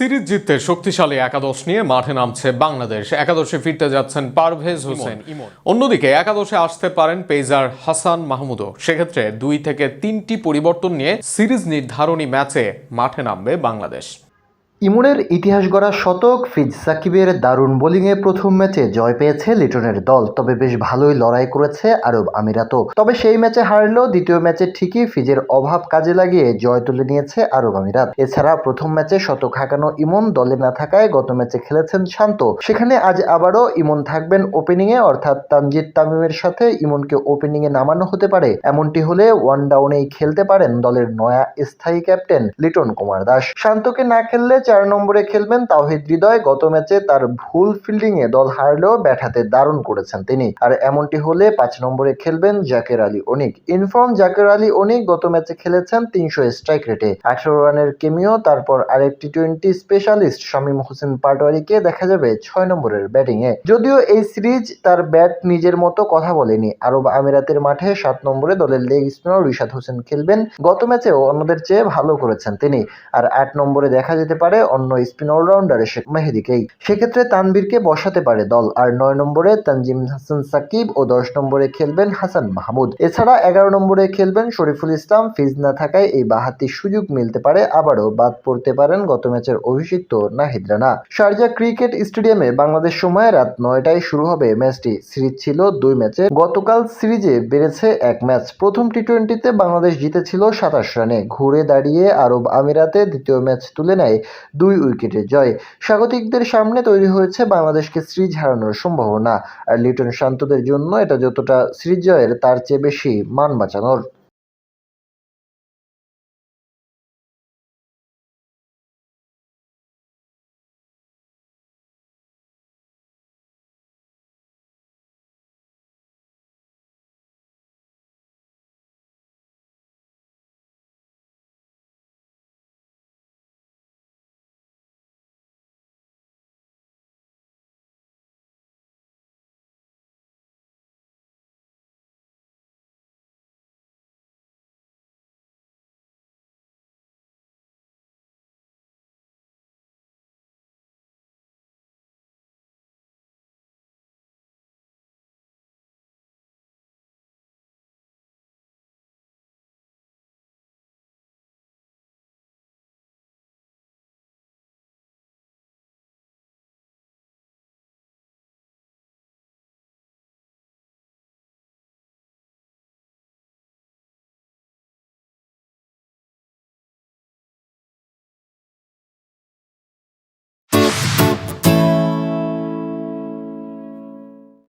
Series জিততে শক্তিশালী একাদশ নিয়ে মাঠে নামছে বাংলাদেশ। একাদশে ফিরতে যাচ্ছেন পারভেজ হোসেন। অন্যদিকে একাদশে আসতে পারেন পেজার হাসান মাহমুদও। সেক্ষেত্রে দুই থেকে তিনটি পরিবর্তন নিয়ে সিরিজ নির্ধারণী ম্যাচে মাঠে নামবে বাংলাদেশ। ইমনের ইতিহাস গড়া শতক ফিজ সাকিবের দারুণ বোলিংয়ে প্রথম ম্যাচে জয় পেয়েছে লিটনের দল, তবে বেশ ভালোই লড়াই করেছে আরব আমিরাতও। তবে সেই ম্যাচে হারলেও দ্বিতীয় ম্যাচে ঠিকই ফিজের অভাব কাজে লাগিয়ে জয় তুলে নিয়েছে আরব আমিরাত। এছাড়া প্রথম ম্যাচে শতক হাঁকানো ইমন দলে না থাকায় গত ম্যাচে খেলেছেন শান্ত। সেখানে আজ আবারও ইমন থাকবেন ওপেনিংয়ে, অর্থাৎ তানজিদ তামিমের সাথে ইমনকে ওপেনিংয়ে নামানো হতে পারে। এমনটি হলে ওয়ান ডাউনেই খেলতে পারেন দলের নয়া স্থায়ী ক্যাপ্টেন লিটন কুমার দাস। শান্তকে না খেললে চার নম্বরে খেলবেন তাওহিদ হৃদয়। গত ম্যাচে তার ভুল ফিল্ডিংয়ে দল হারলেও ব্যাট হাতে দারুণ করেছেন তিনি। আর এমনটি হলে পাঁচ নম্বরে খেলবেন জাকের আলী অনিক। ইনফর্ম, জাকের আলী অনিক গত ম্যাচে খেলেছেন তিনশো স্ট্রাইক রেটে। আঠারো রানের কেমিও, তারপর আরেক T twenty specialist Shamim Hossain পাটোয়ারিকে দেখা যাবে ছয় নম্বরের ব্যাটিংয়ে। যদিও এই সিরিজ তার ব্যাট নিজের মতো কথা বলেনি। আরব আমিরাতের মাঠে সাত নম্বরে দলের লেগ স্পিনার রিশাদ হোসেন খেলবেন। গত ম্যাচেও অন্যদের চেয়ে ভালো করেছেন তিনি। আর আট নম্বরে দেখা যেতে পারে অন্য স্পিন অলরাউন্ডার শেখ মেহেদিকেই। সেক্ষেত্রে তানবীরকে বসাতে পারে দল, আর নয় নম্বরে তানজিম হাসান সাকিব ও দশ নম্বরে খেলবেন হাসান মাহমুদ। এছাড়া এগারো নম্বরে খেলবেন শরীফুল ইসলাম, ফিজ না থাকায় এই বাহাতি সুযোগ মিলতে পারে, আবারও বাদ পড়তে পারেন গত ম্যাচের অভিষিক্ত নাহিদ রানা। শারজা ক্রিকেট স্টেডিয়ামে বাংলাদেশ সময় রাত নয়টায় শুরু হবে ম্যাচটি। সিরিজ ছিল দুই ম্যাচে। গতকাল সিরিজে বেড়েছে এক ম্যাচ। প্রথম টি টোয়েন্টিতে বাংলাদেশ জিতেছিল সাতাশ রানে। ঘুরে দাঁড়িয়ে আরব আমিরাতে দ্বিতীয় ম্যাচ তুলে নেয় দুই উইকেটের জয়। স্বাগতিকদের সামনে তৈরি হয়েছে বাংলাদেশকে সিরিজ হারানোর সম্ভাবনা। আর লিটন শান্তদের জন্য এটা যতটা সিরিজ জয়ের, তার চেয়ে বেশি মান বাঁচানোর।